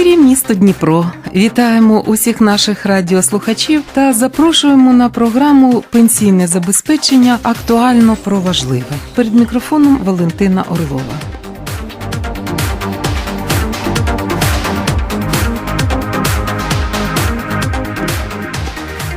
ефірі місто Дніпро. Вітаємо усіх наших радіослухачів та запрошуємо на програму Пенсійне забезпечення актуально про важливе. Перед мікрофоном Валентина Орлова.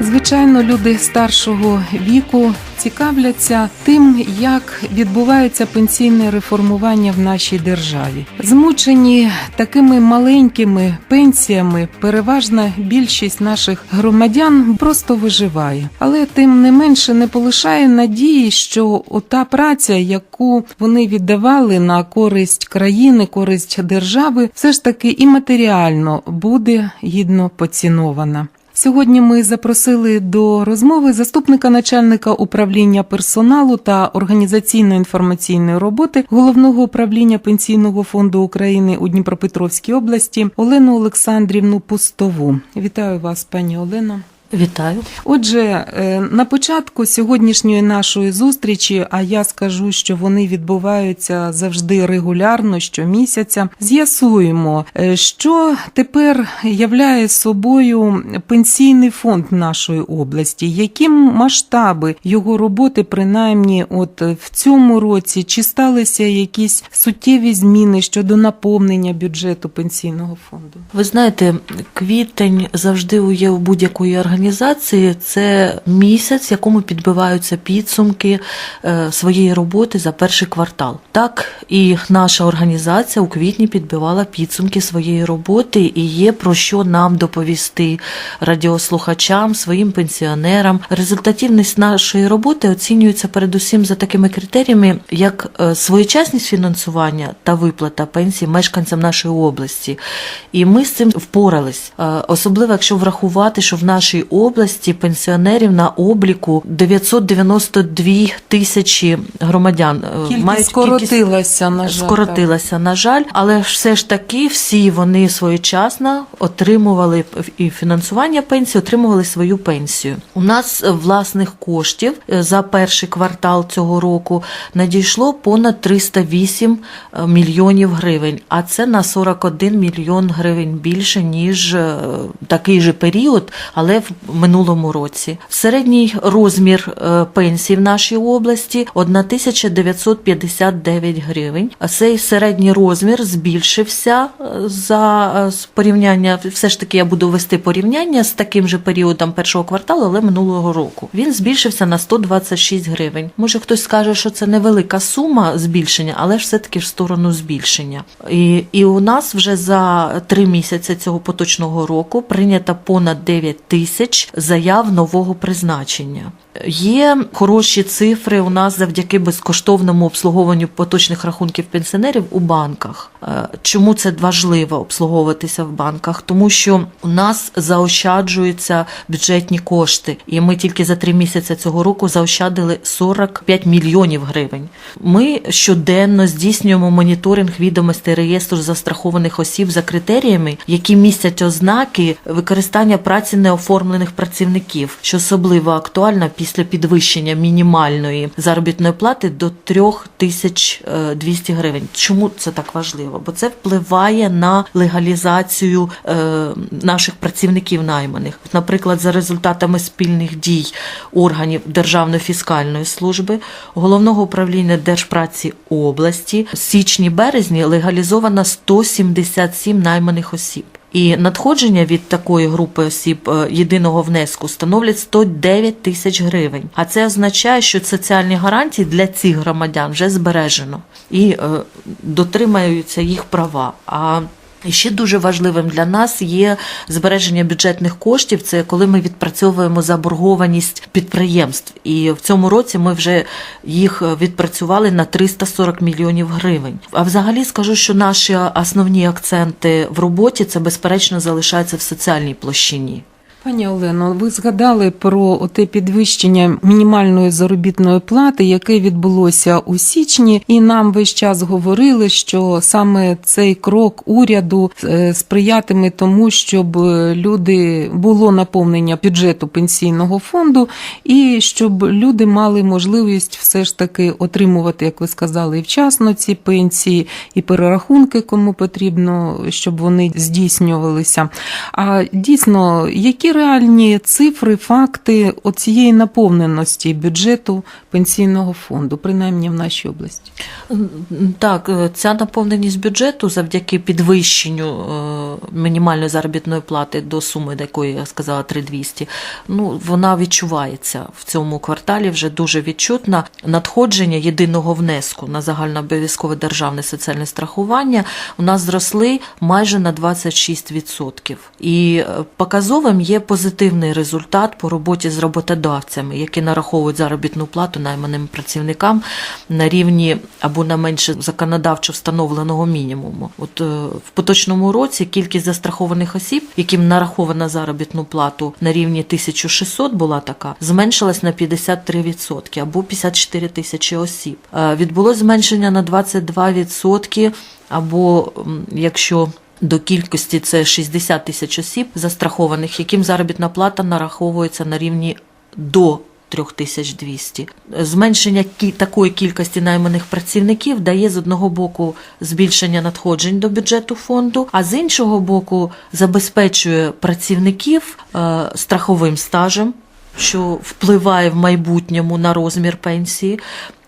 Звичайно, люди старшого віку цікавляться тим, як відбувається пенсійне реформування в нашій державі. Змучені такими маленькими пенсіями, переважна більшість наших громадян просто виживає, але тим не менше не полишає надії, що ота праця, яку вони віддавали на користь країни, користь держави, все ж таки і матеріально буде гідно поцінована. Сьогодні ми запросили до розмови заступника начальника управління персоналу та організаційно-інформаційної роботи головного управління пенсійного фонду України у Дніпропетровській області Олену Олександрівну Пустову. Вітаю вас, пані Олено. Вітаю. Отже, е, на початку сьогоднішньої нашої зустрічі, а я скажу, що вони відбуваються завжди регулярно щомісяця. З'ясуємо, е, що тепер являє собою пенсійний фонд нашої області, які масштаби його роботи, принаймні, от в цьому році, чи сталися якісь суттєві зміни щодо наповнення бюджету пенсійного фонду? Ви знаєте, квітень завжди є у будь-якої організації. Це місяць, в якому підбиваються підсумки е, своєї роботи за перший квартал. Так і наша організація у квітні підбивала підсумки своєї роботи і є про що нам доповісти радіослухачам, своїм пенсіонерам. Результативність нашої роботи оцінюється передусім за такими критеріями, як е, своєчасність фінансування та виплата пенсій мешканцям нашої області. І ми з цим впорались. Е, Особливо, якщо врахувати, що в нашій області пенсіонерів на обліку 992 тисячі громадян е, Кількість мають кількість скоротилася, на жаль. скоротилася, на жаль, але все ж таки всі вони своєчасно отримували і фінансування пенсії, отримували свою пенсію. У нас е, власних коштів е, за перший квартал цього року надійшло понад 308 мільйонів гривень, а це на 41 мільйон гривень більше ніж е, такий же період, але в минулому році. Середній розмір е, пенсії в нашій області 1959 гривень. А Цей середній розмір збільшився е, за е, порівняння. Все ж таки я буду вести порівняння з таким же періодом першого кварталу, але минулого року. Він збільшився на 126 гривень. Може хтось скаже, що це невелика сума збільшення, але ж все-таки в сторону збільшення. І, і у нас вже за три місяці цього поточного року прийнято понад 9 тисяч заяв нового призначення. Є хороші цифри у нас завдяки безкоштовному обслуговуванню поточних рахунків пенсіонерів у банках. Е, Чому це важливо обслуговуватися в банках? Тому що у нас заощаджуються бюджетні кошти, і ми тільки за три місяці цього року заощадили 45 мільйонів гривень. Ми щоденно здійснюємо моніторинг відомостей реєстру застрахованих осіб за критеріями, які містять ознаки використання праці неоформлених працівників, що особливо актуально після підвищення мінімальної заробітної плати до 3200 гривень. Чому це так важливо? Бо це впливає на легалізацію е, наших працівників найманих. Наприклад, за результатами спільних дій органів Державної фіскальної служби, головного управління Держпраці області в січні-березні легалізовано 177 найманих осіб. І надходження від такої групи осіб е, єдиного внеску становлять 109 тисяч гривень. А це означає, що соціальні гарантії для цих громадян вже збережено і е, дотримаються їх права. А і ще дуже важливим для нас є збереження бюджетних коштів. Це коли ми відпрацьовуємо заборгованість підприємств. І в цьому році ми вже їх відпрацювали на 340 мільйонів гривень. А взагалі скажу, що наші основні акценти в роботі це безперечно залишаються в соціальній площині. Пані Олено, ви згадали про те підвищення мінімальної заробітної плати, яке відбулося у січні, і нам весь час говорили, що саме цей крок уряду е, сприятиме тому, щоб люди було наповнення бюджету пенсійного фонду, і щоб люди мали можливість все ж таки отримувати, як ви сказали, і вчасно ці пенсії, і перерахунки, кому потрібно, щоб вони здійснювалися. А дійсно, які реальні цифри, факти оцієї наповненості бюджету пенсійного фонду, принаймні в нашій області? Так, ця наповненість бюджету завдяки підвищенню е, мінімальної заробітної плати до суми, до якої я сказала 3200, ну вона відчувається в цьому кварталі. Вже дуже відчутна надходження єдиного внеску на загальнообов'язкове державне соціальне страхування у нас зросли майже на 26%. І е, показовим є позитивний результат по роботі з роботодавцями, які нараховують заробітну плату найманим працівникам на рівні або на менше законодавчо встановленого мінімуму. От е, в поточному році кількість застрахованих осіб, яким нарахована заробітну плату на рівні 1600 була така, зменшилась на 53% або 54 тисячі осіб. Е, Відбулось зменшення на 22% або якщо до кількості це 60 тисяч осіб застрахованих, яким заробітна плата нараховується на рівні до 3200. Зменшення такої кількості найманих працівників дає з одного боку збільшення надходжень до бюджету фонду, а з іншого боку забезпечує працівників е, страховим стажем, що впливає в майбутньому на розмір пенсії,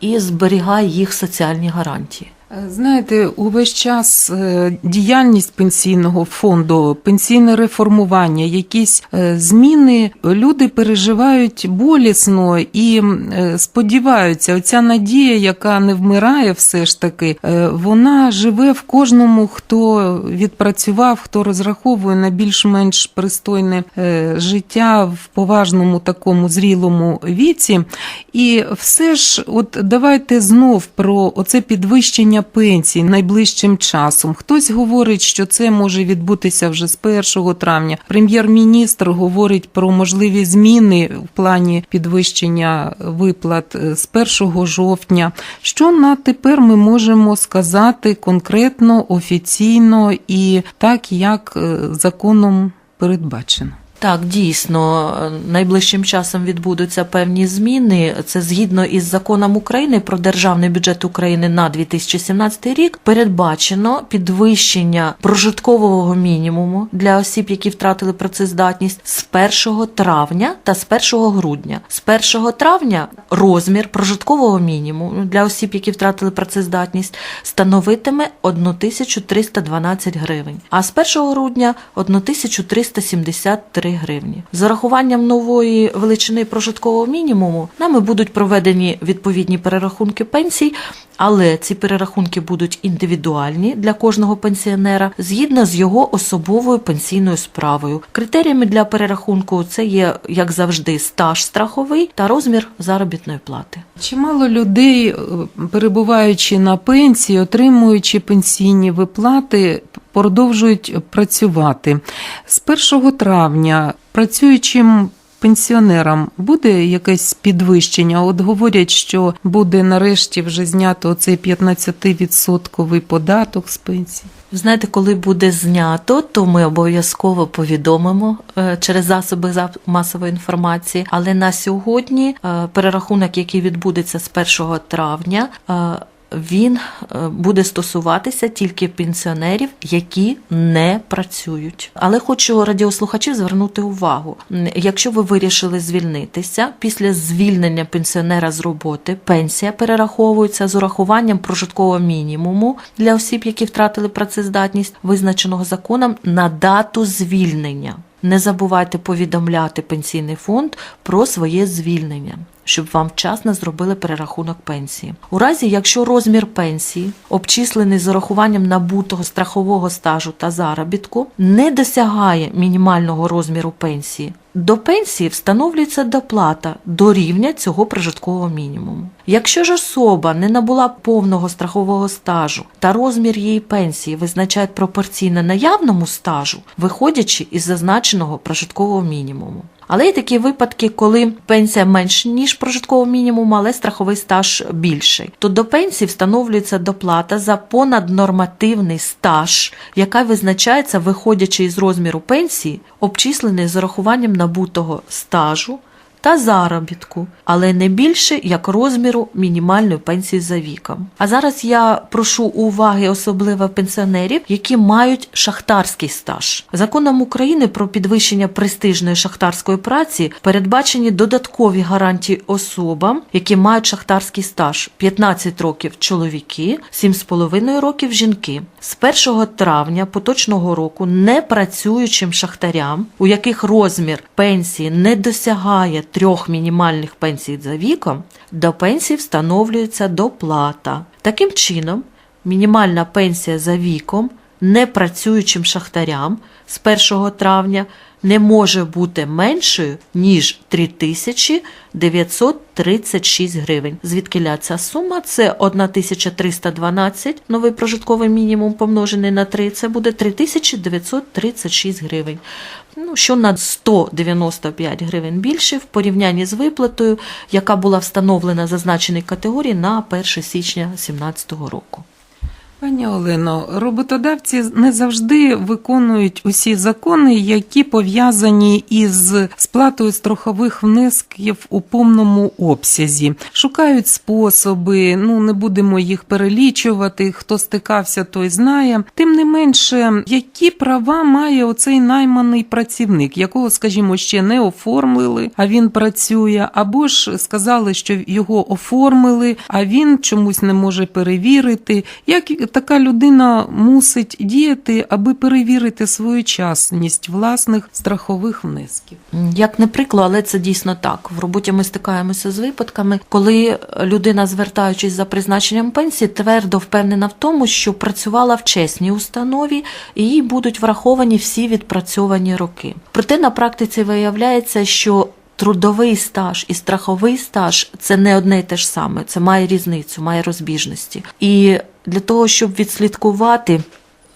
і зберігає їх соціальні гарантії. Знаєте, увесь час е, діяльність пенсійного фонду, пенсійне реформування, якісь е, зміни люди переживають болісно і е, сподіваються, оця надія, яка не вмирає, все ж таки, вона живе в кожному, хто відпрацював, хто розраховує на більш-менш пристойне життя в поважному такому зрілому віці. І все ж, от давайте знов про оце підвищення пенсій найближчим часом. Хтось говорить, що це може відбутися вже з 1 травня. Прем'єр-міністр говорить про можливі зміни в плані підвищення виплат е, з 1 жовтня. Що на тепер ми можемо сказати конкретно, офіційно і так, як е, законом передбачено? Так, дійсно, найближчим часом відбудуться певні зміни. Це згідно із законом України про державний бюджет України на 2017 рік передбачено підвищення прожиткового мінімуму для осіб, які втратили працездатність з 1 травня та з 1 грудня. З 1 травня розмір прожиткового мінімуму для осіб, які втратили працездатність, становитиме 1312 гривень, а з 1 грудня 1373 гривні. З урахуванням нової величини прожиткового мінімуму нами будуть проведені відповідні перерахунки пенсій, але ці перерахунки будуть індивідуальні для кожного пенсіонера згідно з його особовою пенсійною справою. Критеріями для перерахунку це є, як завжди, стаж страховий та розмір заробітної плати. Чимало людей, е, перебуваючи на пенсії, отримуючи пенсійні виплати, продовжують працювати. З 1 травня працюючим пенсіонерам буде якесь підвищення? От говорять, що буде нарешті вже знято оцей 15% податок з пенсії. Знаєте, коли буде знято, то ми обов'язково повідомимо е, через засоби за- масової інформації. Але на сьогодні е, перерахунок, який відбудеться з 1 травня, е, він е, буде стосуватися тільки пенсіонерів, які не працюють. Але хочу радіослухачів звернути увагу: якщо ви вирішили звільнитися після звільнення пенсіонера з роботи, пенсія перераховується з урахуванням прожиткового мінімуму для осіб, які втратили працездатність, визначеного законом на дату звільнення. Не забувайте повідомляти пенсійний фонд про своє звільнення. Щоб вам вчасно зробили перерахунок пенсії. У разі, якщо розмір пенсії, обчислений з урахуванням набутого страхового стажу та заробітку, не досягає мінімального розміру пенсії, до пенсії встановлюється доплата до рівня цього прожиткового мінімуму. Якщо ж особа не набула повного страхового стажу та розмір її пенсії визначають пропорційно наявному стажу, виходячи із зазначеного прожиткового мінімуму. Але є такі випадки, коли пенсія менш ніж прожиткового мінімум, але страховий стаж більший. То до пенсії встановлюється доплата за понаднормативний стаж, яка визначається виходячи із розміру пенсії, обчислений з урахуванням набутого стажу та заробітку, але не більше як розміру мінімальної пенсії за віком. А зараз я прошу уваги особливо пенсіонерів, які мають шахтарський стаж. Законом України про підвищення престижної шахтарської праці передбачені додаткові гарантії особам, які мають шахтарський стаж 15 років чоловіки, 7,5 років жінки. З 1 травня поточного року непрацюючим шахтарям, у яких розмір пенсії не досягає трьох мінімальних пенсій за віком, до пенсії встановлюється доплата. Таким чином, мінімальна пенсія за віком непрацюючим шахтарям з 1 травня не може бути меншою, ніж 3936 гривень. Звідки ця сума? Це 1312, новий прожитковий мінімум помножений на 3, це буде 3936 гривень. Ну, що на 195 гривень більше в порівнянні з виплатою, яка була встановлена зазначеній категорії на 1 січня 2017 року. Пані Олено, роботодавці не завжди виконують усі закони, які пов'язані із сплатою страхових внесків у повному обсязі. Шукають способи, ну не будемо їх перелічувати. Хто стикався, той знає. Тим не менше, які права має оцей найманий працівник, якого, скажімо, ще не оформили, а він працює, або ж сказали, що його оформили, а він чомусь не може перевірити. Як така людина мусить діяти, аби перевірити своєчасність власних страхових внесків? Як не прикло, але це дійсно так. В роботі ми стикаємося з випадками, коли людина, звертаючись за призначенням пенсії, твердо впевнена в тому, що працювала в чесній установі і їй будуть враховані всі відпрацьовані роки. Проте на практиці виявляється, що Трудовий стаж і страховий стаж це не одне й те ж саме, це має різницю, має розбіжності. І для того, щоб відслідкувати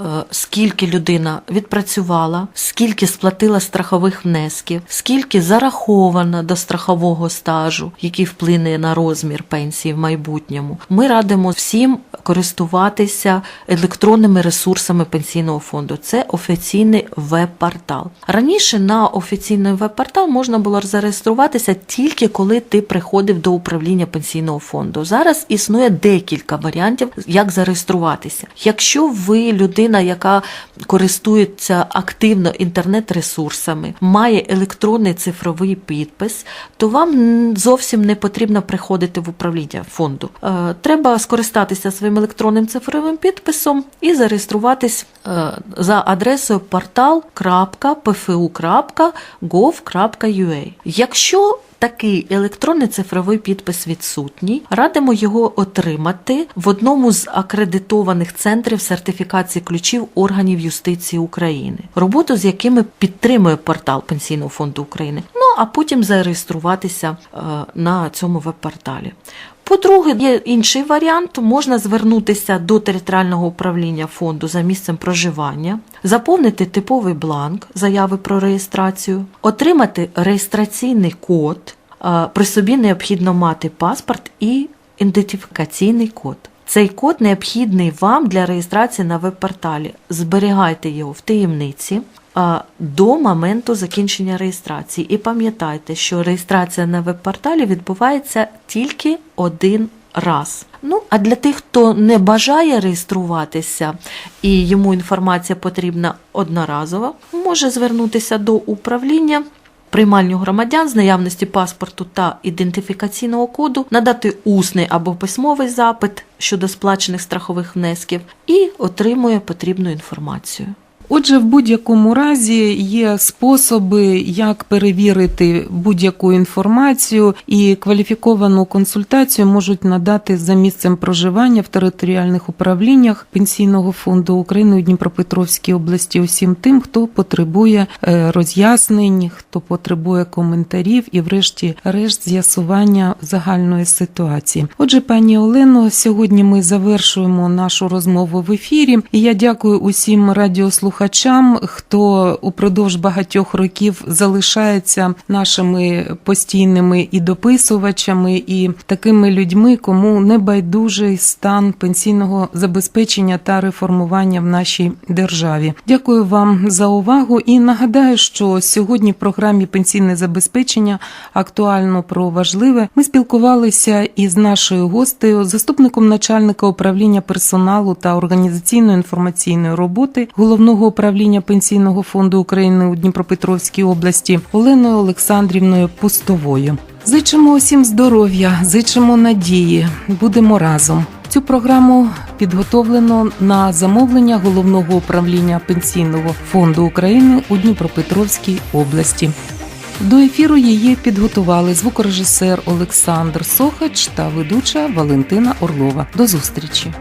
е, скільки людина відпрацювала, скільки сплатила страхових внесків, скільки зараховано до страхового стажу, який вплине на розмір пенсії в майбутньому. Ми радимо всім користуватися електронними ресурсами пенсійного фонду. Це офіційний веб-портал. Раніше на офіційний веб-портал можна було зареєструватися тільки коли ти приходив до управління пенсійного фонду. Зараз існує декілька варіантів, як зареєструватися. Якщо ви людина, яка користується активно інтернет-ресурсами, має електронний цифровий підпис, то вам зовсім не потрібно приходити в управління фонду. Е, Треба скористатися своїм електронним цифровим підписом і зареєструватись е, за адресою portal.pfu.gov.ua. Якщо Такий електронний цифровий підпис відсутній. Радимо його отримати в одному з акредитованих центрів сертифікації ключів органів юстиції України, роботу з якими підтримує портал Пенсійного фонду України. Ну а потім зареєструватися е, на цьому веб-порталі. По-друге, є інший варіант. Можна звернутися до територіального управління фонду за місцем проживання, заповнити типовий бланк заяви про реєстрацію, отримати реєстраційний код. Е, При собі необхідно мати паспорт і ідентифікаційний код. Цей код необхідний вам для реєстрації на веб-порталі. Зберігайте його в таємниці до моменту закінчення реєстрації. І пам'ятайте, що реєстрація на веб-порталі відбувається тільки один раз. Ну, а для тих, хто не бажає реєструватися і йому інформація потрібна одноразово, може звернутися до управління. Приймальню громадян з наявності паспорту та ідентифікаційного коду надати усний або письмовий запит щодо сплачених страхових внесків і отримує потрібну інформацію. Отже, в будь-якому разі є способи, як перевірити будь-яку інформацію, і кваліфіковану консультацію можуть надати за місцем проживання в територіальних управліннях Пенсійного фонду України у Дніпропетровській області усім тим, хто потребує е, роз'яснень, хто потребує коментарів і, врешті-решт, з'ясування загальної ситуації. Отже, пані Олено, сьогодні ми завершуємо нашу розмову в ефірі. І я дякую усім радіослухачам, хто упродовж багатьох років залишається нашими постійними і дописувачами, і такими людьми, кому не байдужий стан пенсійного забезпечення та реформування в нашій державі. Дякую вам за увагу і нагадаю, що сьогодні в програмі пенсійне забезпечення актуально про важливе. Ми спілкувалися із нашою гостею, заступником начальника управління персоналу та організаційно-інформаційної роботи головного управління пенсійного фонду України у Дніпропетровській області Оленою Олександрівною Пустовою. Зичимо усім здоров'я, зичимо надії. Будемо разом. Цю програму підготовлено на замовлення головного управління пенсійного фонду України у Дніпропетровській області. До ефіру її підготували звукорежисер Олександр Сохач та ведуча Валентина Орлова. До зустрічі.